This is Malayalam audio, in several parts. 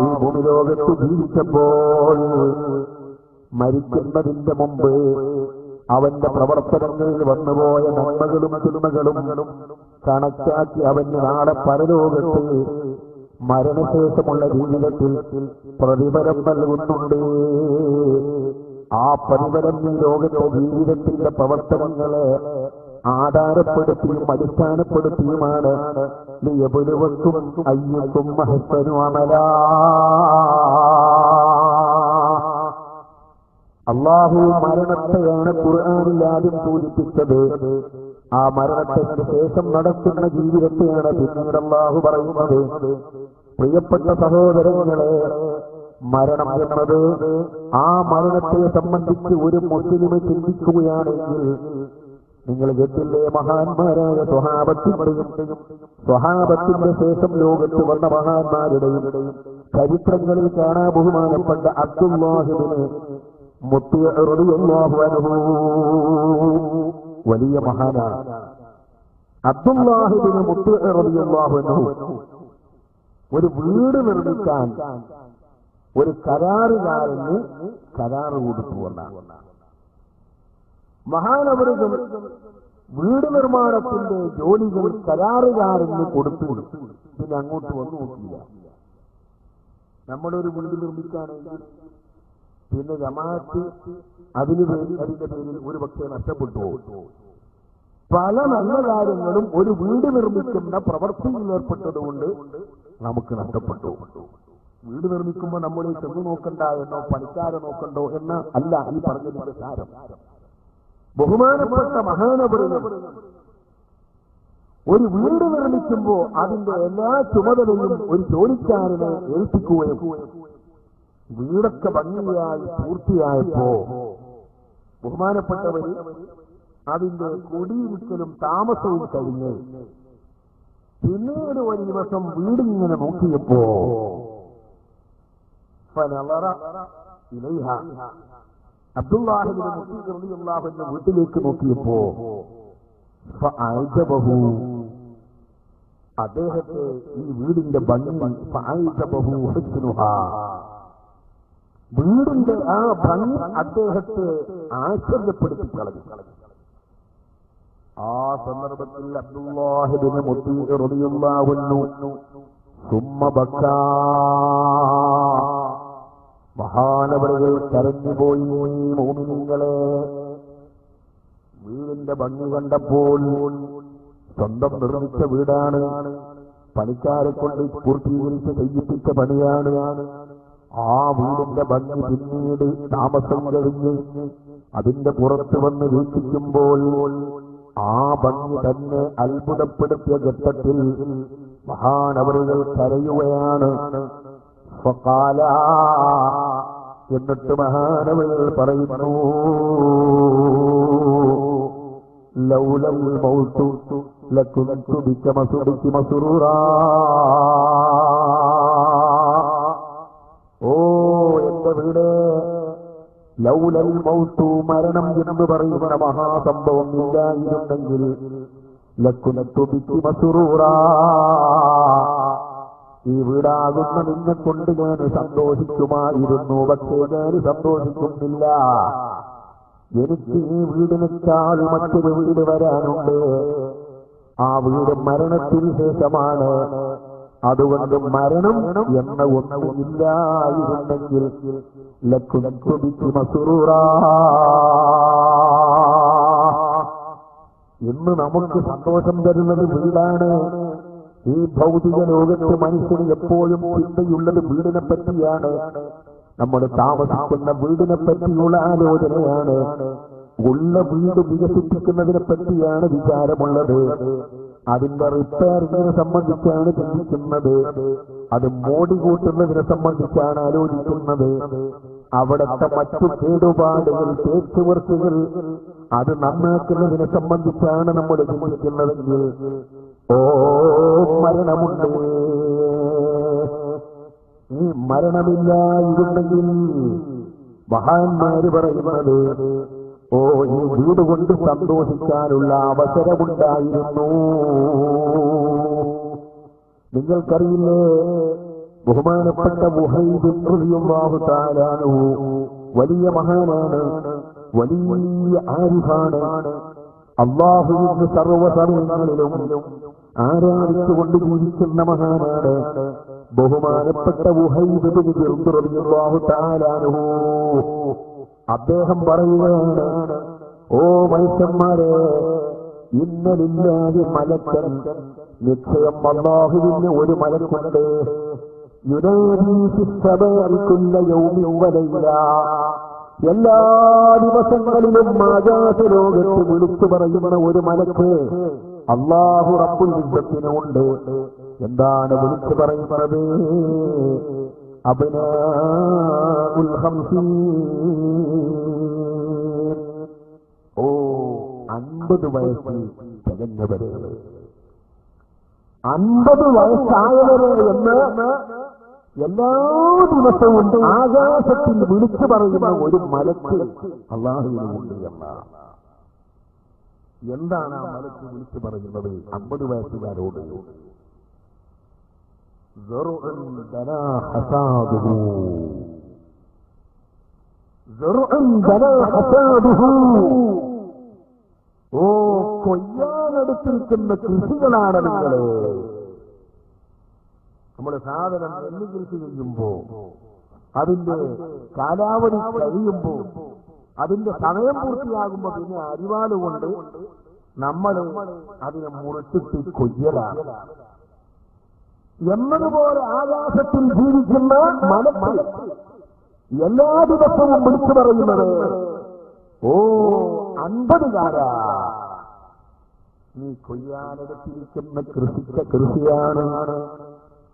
ഈ ഭൂമിലോകത്ത് ജീവിച്ചപ്പോൾ മരിക്കുന്നതിന്റെ മുമ്പ് അവന്റെ പ്രവർത്തനങ്ങളിൽ വന്നുപോയ നന്മകളും തിന്മകളും കണക്കാക്കി അവന് നാളെ പരലോകത്ത് മരണശേഷമുള്ള ജീവിതത്തിൽ പ്രതിഫലം നൽകുന്നുണ്ട്. ആ പ്രതിഫലം ഈ ലോകത്തെ ജീവിതത്തിന്റെ പ്രവർത്തനങ്ങളെ ആധാരപ്പെടുത്തിയും അടിസ്ഥാനപ്പെടുത്തിയുമാണ് ലിയബുലുവക്കും അയ്യക്കും മഹസ്സനു അമല. അള്ളാഹു മരണത്തെയാണ് ഖുർആാനിൽ ആദ്യം സൂചിപ്പിച്ചത്. ആ മരണത്തിന് ശേഷം നടക്കുന്ന ജീവിതത്തെയാണ് പിന്നീട് അള്ളാഹു പറയുന്നത്. പ്രിയപ്പെട്ട സഹോദരങ്ങളെ മരണം എന്നത് ആ മരണത്തെ സംബന്ധിച്ച് ഒരു മുസ്ലിമെ ചിന്തിക്കുകയാണെങ്കിൽ നിങ്ങൾ കേട്ടില്ലേ മഹാന്മാരായ സ്വഹാബത്തിന്റെയും സ്വഹാപത്തിന്റെ ശേഷം ലോകത്ത് വന്ന മഹാന്മാരുടെയും ചരിത്രങ്ങളിൽ കാണാൻ ബഹുമാനപ്പെട്ട അബ്ദുല്ലാഹിബിന് വലിയ മഹാനാണ്. അബ്ദുല്ലാഹിബിന് മുത്തു അൻഹു ഒരു വീട് നിർമ്മിക്കാൻ ഒരു കരാറുകാരന് കരാറ് കൊടുത്തു മഹാനവരുകൾ വീട് നിർമ്മാണത്തിന്റെ ജോലികൾ കരാറുകാരന് കൊടുത്തു. പിന്നെ അങ്ങോട്ട് വന്നു നോക്കില്ല നമ്മളൊരു വീട് നിർമ്മിക്കുകയാണെങ്കിൽ പിന്നെ ജമാഅത്ത് അതിന് വേണ്ടി അതിന്റെ പേരിൽ ഒരു പക്ഷേ നഷ്ടപ്പെട്ടു. പല നല്ല കാര്യങ്ങളും ഒരു വീട് നിർമ്മിക്കുന്ന പ്രവൃത്തിയിൽ ഏർപ്പെട്ടതുകൊണ്ട് നമുക്ക് നഷ്ടപ്പെട്ടു. വീട് നിർമ്മിക്കുമ്പോൾ നമ്മൾ ചെന്ന് നോക്കണ്ട എന്നോ പണിക്കാരെ നോക്കണ്ടോ എന്ന് അല്ല ഈ പറഞ്ഞതിന്റെ സാരം. ബഹുമാനപ്പെട്ട മഹാനപുരം ഒരു വീട് നിർമ്മിക്കുമ്പോൾ അതിന്റെ എല്ലാ ചുമതലയും ഒരു ജോലിക്കാരനെ ഏൽപ്പിക്കുകയും വീടൊക്കെ ഭംഗിയായി പൂർത്തിയായപ്പോ ബഹുമാനപ്പെട്ടവര് അതിന്റെ കൊടിയിരിക്കലും താമസവും കഴിഞ്ഞ് പിന്നീട് ഒരു ദിവസം വീടിങ്ങനെ നോക്കിയപ്പോ. അബ്ദുല്ലാഹിബിന് മുസ്ലിം റളിയല്ലാഹുവിന്റെ വീട്ടിലേക്ക് നോക്കിയപ്പോ ബഹു അദ്ദേഹത്തെ ഈ വീടിന്റെ ഭംഗി. വീടിന്റെ ആ ഭംഗി അദ്ദേഹത്തെ ആശ്ചര്യപ്പെടുത്തി കളഞ്ഞു. ആ സന്ദർഭത്തിൽ അബ്ദുല്ലാഹിബിന് മുസ്ലിം റളിയല്ലാഹു സുമ്മ ബക്കാ. മഹാനവറുകൾ കരഞ്ഞുപോയി മോമിനിങ്ങളെ വീടിന്റെ ഭംഗി കണ്ടപ്പോൾ സ്വന്തം നിർമ്മിച്ച വീടാണ്. പണിക്കാരെ കൊണ്ട് പൂർത്തീകരിച്ച് ചെയ്യിപ്പിച്ച പണിയാണ്. ആ വീടിന്റെ ഭംഗി പിന്നീട് താമസം കഴിഞ്ഞ് അതിന്റെ പുറത്ത് വന്ന് വീക്ഷിക്കുമ്പോൾ ആ ഭംഗി തന്നെ അത്ഭുതപ്പെടുത്തിയ ഘട്ടത്തിൽ മഹാനവറുകൾ കരയുകയാണ്. ഫഖാല എന്നിട്ട് മഹാനവൾ പറയുന്നു ലൗലൽ മൗത്തു ലകുന്തു ബിക മസുബിക മസുറൂറ. ഓ എന്റെ വീട്. ലൗലൽ മൗത്തു മരണം എന്ന് പറയുന്ന മഹാസംഭവം ഇല്ലായിരുന്നെങ്കിൽ ലക്കുനത്തു ബിക മസ്റൂറാ. ഈ വീടാകുന്ന നിന്നെ കൊണ്ട് ഞാൻ സന്തോഷിക്കുമായിരുന്നു. പക്ഷേ ഞാൻ സന്തോഷിക്കുന്നില്ല. എനിക്ക് ഈ വീടിനേക്കാൾ മറ്റൊരു വീട് വരാനുണ്ട്. ആ വീട് മരണത്തിന് ശേഷമാണ്. അതുകൊണ്ട് മരണം എന്ന ലക്കുനക്കുബിക്ക് മസുറൂറാ ഇന്ന് നമുക്ക് സന്തോഷം തരുന്നത് വീടാണ്. ഈ ഭൗതിക ലോകത്ത് മനുഷ്യന് എപ്പോഴും ചിന്തയുള്ളത് വീടിനെ പറ്റിയാണ്. നമ്മൾ താമസിക്കുന്ന വീടിനെ പറ്റിയുള്ള ആലോചനയാണ്. ഉള്ള വീട് വികസിപ്പിക്കുന്നതിനെ പറ്റിയാണ് വിചാരമുള്ളത്. അതിന്റെ റിപ്പയറിങ്ങിനെ സംബന്ധിച്ചാണ് ചിന്തിക്കുന്നത്. അത് മോടി കൂട്ടുന്നതിനെ സംബന്ധിച്ചാണ് ആലോചിക്കുന്നത്. അവിടുത്തെ മറ്റു കേടുപാടുകൾ തേച്ചുവർക്കുകൾ അത് നന്നാക്കുന്നതിനെ സംബന്ധിച്ചാണ് നമ്മൾ ചിന്തിക്കുന്നതെങ്കിൽ ഓ മരണമുണ്ട്. ഈ മരണമില്ലായിരുന്നെങ്കിൽ മഹാന്മാര് പറയുന്നത് ഓ ഈ വീട് കൊണ്ട് സന്തോഷിക്കാനുള്ള അവസരമുണ്ടായിരുന്നു. നിങ്ങൾക്കറിയില്ലേ ബഹുമാനപ്പെട്ട മുഹൈബ് റളിയല്ലാഹു തആല വലിയ മഹാനാണ് വലിയ ആരിഫാണ്. അള്ളാഹുവിന്റെ സർവസർവങ്ങളിലും ആരാധിച്ചുകൊണ്ട് ജീവിക്കുന്ന മഹാനാണ് ബഹുമാനപ്പെട്ട അൻഹു അദ്ദേഹം പറയുകയാണ് ഓ മനുഷ്യന്മാരെ ഇന്നലില്ലാതെ മലക്കൻ നിശ്ചയം അള്ളാഹുവിന് ഒരു മലക്കുണ്ട്. യുനാദി സഭ യൗമിൻ വലൈല എല്ലാ ദിവസങ്ങളിലും ആകാശലോകത്ത് വിളിച്ചു പറയുന്ന ഒരു മലക്ക് അള്ളാഹു റബ്ബുൽ ഇസ്സത്തിനുണ്ട് എന്താണ് വിളിച്ചു പറയുന്നത്? അബ്നാഉൽ ഓ അൻപത് വയസ്സിൽ തികഞ്ഞവരെ. അൻപത് വയസ്സായവരെ എന്ന് എല്ലാ ദിവസവും ആകാശത്തിൽ വിളിച്ചു പറയുന്ന ഒരു മലക്ക് അള്ളാഹുവിനുണ്ട് എന്ന. എന്താണ് ആ മലക്ക് വിളിച്ചു പറയുന്നത്? അമ്പത് വയസ്സുകാരോട്. ഓ കൊയ്യാനെടുത്തിരിക്കുന്ന കൃഷികളാണ് നിങ്ങളെ. നമ്മുടെ സാധനം നെല്ല് കൃഷി ചെയ്യുമ്പോ അതിന്റെ കാലാവധി കഴിയുമ്പോ അതിന്റെ സമയം പൂർത്തിയാകുമ്പോ പിന്നെ അരിവാൽ കൊണ്ട് നമ്മൾ അതിനെ മുറിച്ചിട്ട് കൊയ്യലാണ്. എന്നതുപോലെ ആകാശത്തിൽ ജീവിക്കുന്ന മനസ്സ് എല്ലാ ദിവസവും വിളിച്ചു പറയുന്നത് ഓ അൻപതുകാരാ നീ കൊയ്യാനെടുത്തിരിക്കുന്ന കൃഷിച്ച കൃഷിയാണ്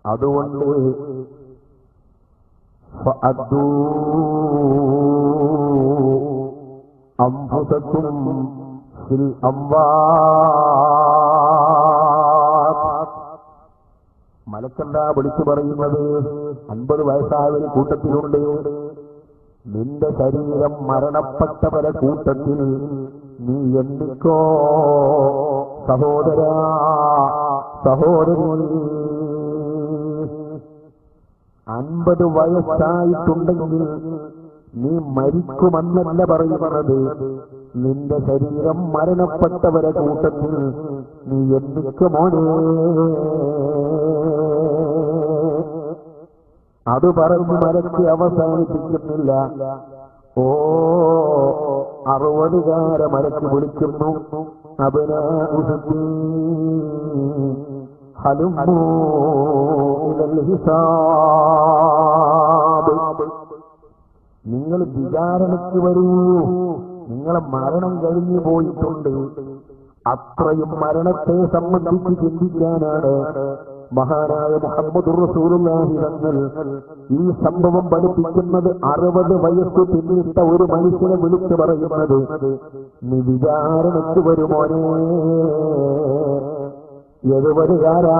അതുകൊണ്ട് അംവാത്ത്. മലക്കണ്ട വിളിച്ചു പറയുന്നത് അൻപത് വയസ്സായ ഒരു കൂട്ടത്തിലുണ്ട്. നിന്റെ ശരീരം മരണപ്പെട്ടവരെ കൂട്ടത്തിൽ നീ എന്തിക്കോ സഹോദരാ സഹോദരി. അൻപത് വയസ്സായിട്ടുണ്ടെങ്കിൽ നീ മരിക്കുമെന്നല്ല പറയുന്നത്. നിന്റെ ശരീരം മരണപ്പെട്ടവരെ കൂട്ടത്തിൽ നീ എന്തിക്കു അത് പറഞ്ഞ് മരക്ക് അവസാനിപ്പിക്കുന്നില്ല ഓ അറുപതുകാര മരക്ക് വിളിക്കുന്നു. അബിന ഹലുമോ. നിങ്ങൾ വിചാരണയ്ക്ക് വരൂ. നിങ്ങളെ മരണം കഴിഞ്ഞു പോയിട്ടുണ്ട്. അത്രയും മരണത്തെ സംബന്ധിച്ച് ചിന്തിക്കാനാണ് മഹാനായ മുഹമ്മദ് റസൂലുള്ളാഹി ഈ സംഭവം പഠിപ്പിക്കുന്നത് അറുപത് വയസ്സ് പിന്നിട്ട ഒരു മനുഷ്യനെ വിളിച്ചു പറയുന്നത്. നീ വിചാരണയ്ക്ക് വരുമോനെ എഴുപതുകാരാ.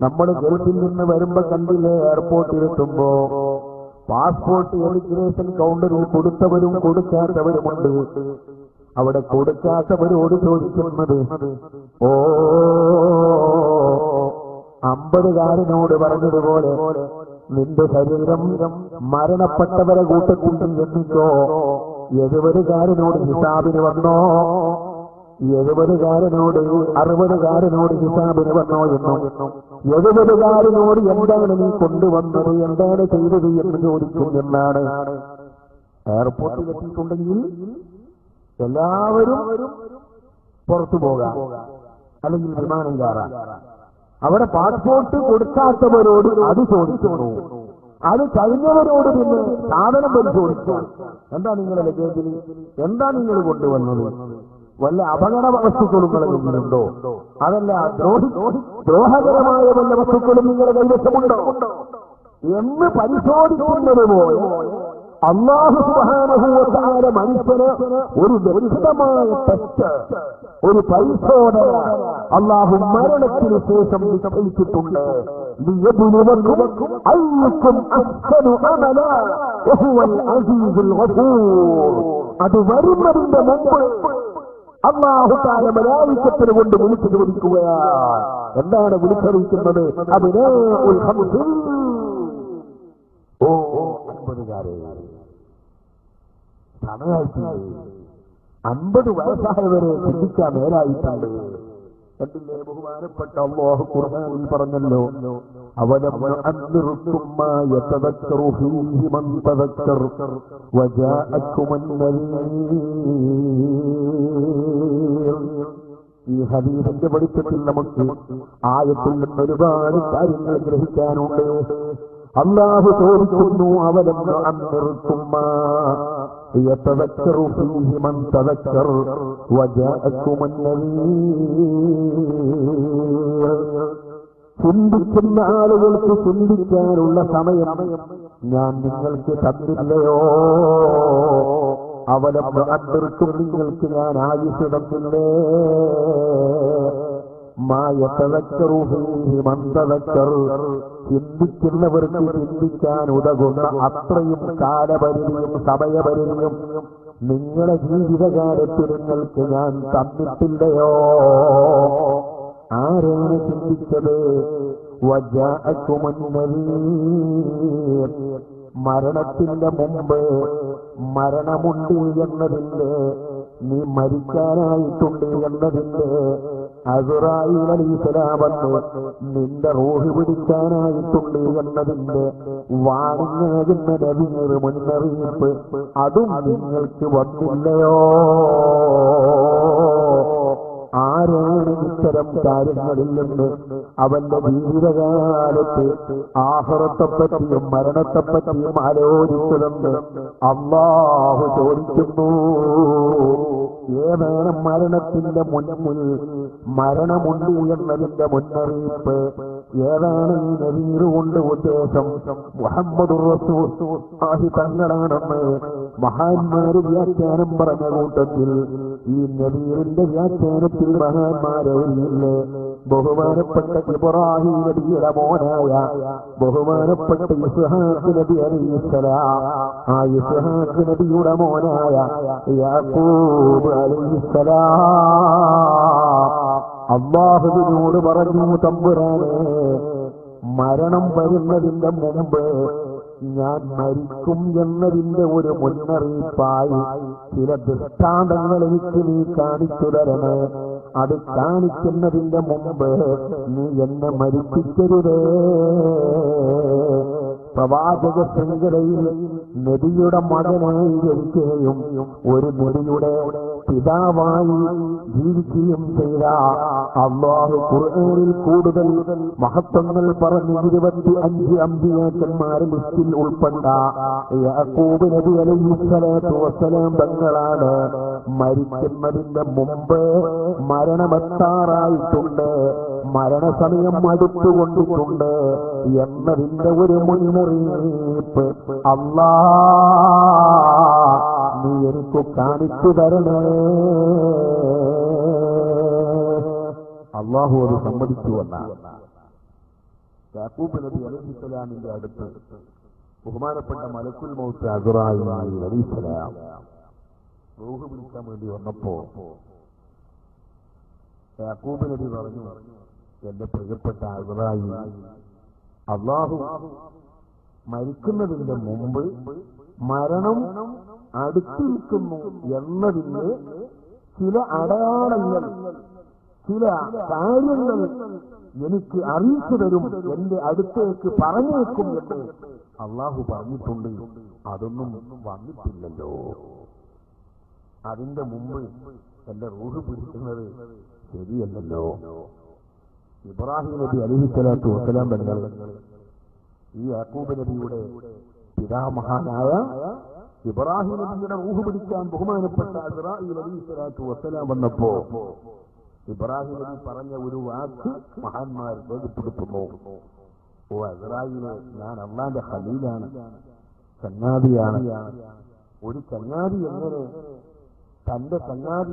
നമ്മൾ ഗൾഫിൽ നിന്ന് വരുമ്പോ കണ്ടില്ലേ എയർപോർട്ടിലെത്തുമ്പോ പാസ്പോർട്ട് എമിഗ്രേഷൻ കൗണ്ടറിൽ കൊടുത്തവരും കൊടുക്കാത്തവരുമുണ്ട് അവിടെ കൊടുക്കാത്തവരോട് ചോദിക്കുന്നത് ഓ അമ്പതുകാരനോട് പറഞ്ഞതുപോലെ നിന്റെ ശരീരം മരണപ്പെട്ടവരെ കൂട്ടത്തിൽ എണ്ണിക്കോ എഴുപതുകാരനോട് ഹിസാബിന് വന്നോ? എഴുപതുകാരനോട് അറുപതുകാരനോട് ഹിസാബിന് വന്നോ എന്നും? എഴുപതുകാരനോട് എന്താണ് നീ കൊണ്ടുവന്നത്? എന്താണ് ചെയ്തത് എന്ന് ചോദിക്കും എന്നാണ്. എയർപോർട്ടിൽ എത്തിയിട്ടുണ്ടെങ്കിൽ എല്ലാവരും പുറത്തു പോകാം. അല്ലെങ്കിൽ വിമാനം കയറാം. അവിടെ പാസ്പോർട്ട് കൊടുക്കാത്തവരോട് അത് ചോദിക്കുന്നു. അത് കഴിഞ്ഞവരോട് പിന്നെ സാധനം പരിശോധിച്ചു എന്താ നിങ്ങളുടെ ലഗേജിൽ? എന്താ നിങ്ങൾ കൊണ്ടുവന്നത്? വല്ല അപകട വസ്തുക്കളും നിങ്ങളുണ്ടോ അതല്ല ദ്രോഹി ദ്രോഹകരമായ വല്ല വസ്തുക്കളും നിങ്ങളുടെ കൈവശമുണ്ടോ? എന്ന് പരിശോധിക്കുന്നത് പോലെ അള്ളാഹുബാനുഭൂത്താര മനുഷ്യന് ഒരു ദുരിതമായ തെറ്റ് ഒരു പരിശോധന അള്ളാഹു മരണത്തിന് ശേഷം നിശ്ചയിച്ചിട്ടുണ്ട് അത് വരുന്നതിന്റെ മുമ്പ് അള്ളാഹുത്താര മലയാളിക്കത്തിന് കൊണ്ട് വിളിച്ചു ചോദിക്കുക എന്താണ് വിളിച്ചറിയിക്കുന്നത്? അതിനെ ഉൽഹമിച്ചു അൻപതുകാരെ സമയമായിട്ടുണ്ട് അൻപത് വയസ്സായവരെ ചിന്തിക്കാൻ നേരായിട്ടുണ്ട്. ബഹുമാനപ്പെട്ട അള്ളാഹു ഖുർആനിൽ പറഞ്ഞല്ലോ? അവലം മൻ ഈ ഹദീസിന്റെ വെളിച്ചത്തിൽ നമുക്ക് ആയത്തിൽ നിന്ന് ഒരുപാട് കാര്യങ്ങൾ ഗ്രഹിക്കാനുണ്ട്. അള്ളാഹു ചോദിക്കുന്നു അവലം അന്നിറുക്കും മാ يتذكر فيه من تذكر وجاءكم النذير ചിന്തിക്കുന്ന ആളുകൾക്ക് ചിന്തിക്കാനുള്ള സമയം ഞാൻ നിങ്ങൾക്ക് തന്നില്ലയോ അവലം അന്തർക്കും നിങ്ങൾക്ക് ഞാൻ ആയുസ് തന്നില്ലേ ചിന്തിക്കുന്നവർക്ക് ചിന്തിക്കാൻ ഉതകുന്ന അത്രയും കാലപരിധിയും സമയപരിധിയും നിങ്ങളെ ജീവിതകാലത്ത് നിങ്ങൾക്ക് ഞാൻ തന്നിട്ടില്ലയോ? ആരാണ് ചിന്തിച്ചത്? മരണത്തിന്റെ മുമ്പ് മരണമുണ്ട് എന്നതിന്റെ നീ മരിക്കാനായിട്ടുണ്ട് എന്നതിന്റെ അലീസലാമെന്ന് നിന്റെ റോഹ് പിടിക്കാനായിട്ടുണ്ട് എന്നതിന്റെ വാണിങ്ങാകുന്ന നബീർ മുന്നറിയിപ്പ്. അതും നിങ്ങൾക്ക് വന്നില്ലയോ? ആരാണ് ഇത്തരം കാര്യങ്ങളിൽ നിന്ന് അവന്റെ ജീവിതകാലത്ത് ആഹ്റത്തെപ്പറ്റിയും മരണത്തെപ്പറ്റിയും ആലോചിച്ചതെന്ന് അള്ളാഹു ചോദിക്കുന്നു. ഏതാണ് മരണത്തിന്റെ മുന്നിൽ മരണമുണ്ട് എന്നതിന്റെ മുന്നറിയിപ്പ്. ഏതാണ് ഈ നബീർ കൊണ്ട് ഉദ്ദേശം മുഹമ്മദ് ആഹി തങ്ങളാണെന്ന് മഹാന്മാര് വ്യാഖ്യാനം പറഞ്ഞ കൂട്ടത്തിൽ ഈ നബീറിന്റെ വ്യാഖ്യാനത്തിൽ മഹാന്മാരൊഴിയില്ലേ ബഹുമാനപ്പെട്ട ഇബ്രാഹിം നബിയുടെ മോനായ ബഹുമാനപ്പെട്ട ഇസ്ഹാഖ് നബി അലൈഹിസ്സലാം ആ ഇസ്ഹാഖ് നബിയുടെ മോനായ യാക്കൂബ് അലൈഹിസ്സലാം അള്ളാഹുവിനോട് പറഞ്ഞു തമ്പുരാന് മരണം വരുന്നതിന്റെ മുമ്പ് ഞാൻ മരിക്കും എന്നതിന്റെ ഒരു മുന്നറിയിപ്പായി ചില ദൃഷ്ടാന്തങ്ങൾ എനിക്ക് നീ കാണിച്ചു തരണേ. അത് കാണിക്കുന്നതിന്റെ മുമ്പ് നീ എന്നെ മരിപ്പിക്കരുതേ. പ്രവാചക ശൃംഖലയിൽ നദിയുടെ മകനായി ജനിക്കുകയും ഒരു നദിയുടെ പിതാവായി ജീവിക്കുകയും ചെയ്ത അള്ളാഹു ഖുർആനിൽ കൂടുതൽ മഹത്വങ്ങൾ പറഞ്ഞു ഇരുപത്തി അഞ്ച് അമ്പിയാക്കന്മാരെ ലിസ്റ്റിൽ ഉൾപ്പെട്ട യാക്കൂബ് തങ്ങളാണ് മരിക്കുന്നതിന്റെ മുമ്പ് മരണമെത്താറായിട്ടുണ്ട്. മരണസമയം അടുത്തുകൊണ്ടിട്ടുണ്ട് എന്നതിന്റെ ഒരു മുന്നറിയിപ്പ് അല്ലാ നീ എനിക്ക് കാണിച്ചു തരണേ. അള്ളാഹു അത് സമ്മതിച്ചു എന്നാണ്. യാക്കൂബ് നബി അലൈഹിസ്സലാമിന്റെ അടുത്ത് ബഹുമാനപ്പെട്ട മലക്കുൽ മൗത്ത് അസുറായി അലിസ്ലാം റൂഹ് പിടിക്കാൻ വേണ്ടി വന്നപ്പോ യാക്കൂബ് നബി പറഞ്ഞു എന്റെ പ്രിയപ്പെട്ട അസുറായി അള്ളാഹു മരിക്കുന്നതിന്റെ മുമ്പ് മരണം അടുത്തിരിക്കുന്നു എന്നതിന് ചില അടയാളങ്ങൾ ചില കാര്യങ്ങൾ എനിക്ക് അറിയിച്ചു തരും എന്റെ അടുത്തേക്ക് പറഞ്ഞേക്കും എന്ന് അള്ളാഹു പറഞ്ഞിട്ടുണ്ട്. അതൊന്നും വന്നിട്ടില്ലല്ലോ. അതിന്റെ മുമ്പ് എന്റെ റൂഹ് പിടിക്കുന്നത് ശരിയല്ലല്ലോ. ഇബ്രാഹിം നബി അലിഹിസ്വലാത്തു വസ്സലാം തങ്ങൾ ഈ യാക്കൂബ് നബിയുടെ പിതാമഹാനായ ഇബ്രാഹിം നബിയുടെ റൂഹ് പിടിക്കാൻ ബഹുമാനപ്പെട്ട അസ്രായിൽ അലിഹിസ്വലാത്തു വസ്സലാം വന്നപ്പോ ഇബ്രാഹിം നബി പറഞ്ഞ ഒരു വാക്ക് മഹാന്മാർ രേഖപ്പെടുത്തുന്നു ഓ അസ്രായിലെ ഞാൻ അള്ളാന്റെ ഖലീലാണ് ചങ്ങാതിയാണ്. ഒരു ചങ്ങാതി എങ്ങനെ തന്റെ ചങ്ങാതി